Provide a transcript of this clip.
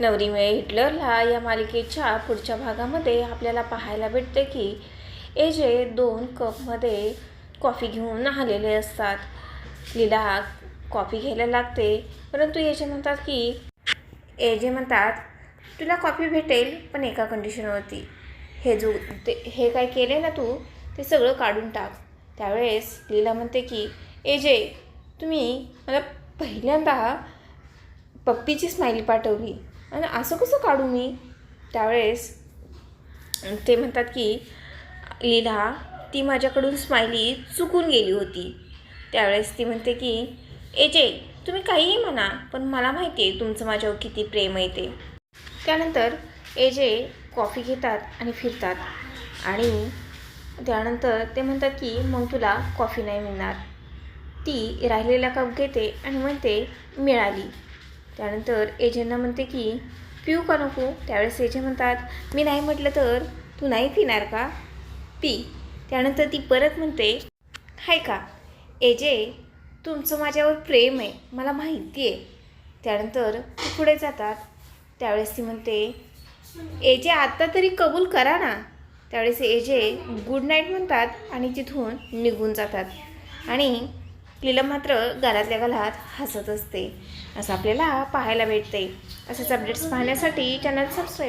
नवरी मे हिटलरला या मालिकेच्या पुढच्या भागामध्ये आपल्याला पाहायला भेटते की एजे दोन कपमध्ये कॉफी घेऊन आलेले असतात. लीला कॉफी घ्यायला लागते परंतु एजे म्हणतात की एजे म्हणतात तुला कॉफी भेटेल पण एका कंडिशनवरती हे जो ते हे काय केले ना तू ते सगळं काढून टाक. त्यावेळेस लीला म्हणते की एजे तुम्ही मला पहिल्यांदा पप्पीची स्माइली पाठवली. आणि असं कसं काढू मी? त्यावेळेस ते म्हणतात की लीला ती माझ्याकडून स्माइली चुकून गेली होती. त्यावेळेस ती म्हणते की एजे तुम्ही काहीही म्हणा पण मला माहिती आहे तुमचं माझ्यावर किती प्रेम आहे ते. त्यानंतर एजे कॉफी घेतात आणि फिरतात. आणि त्यानंतर ते म्हणतात की मग तुला कॉफी नाही मिळणार. ती राहिलेला कप घेते आणि म्हणते मिळाली. त्यानंतर एजेंना म्हणते की पिऊ का नको? त्यावेळेस एजे म्हणतात मी नाही म्हटलं तर तू नाही पिणार का? पी. त्यानंतर ती परत म्हणते हाय का? एजे तुमचं माझ्यावर प्रेम आहे मला माहिती आहे. त्यानंतर ते पुढे जातात. त्यावेळेस ती म्हणते एजे आत्ता तरी कबूल करा ना. त्यावेळेस एजे गुड नाईट म्हणतात आणि तिथून निघून जातात. आणि लीला मात्र गालातल्या गालात हसत असते. असं आपल्याला पाहायला भेटते. असेच अपडेट्स पाहण्यासाठी चॅनल सबस्क्राईब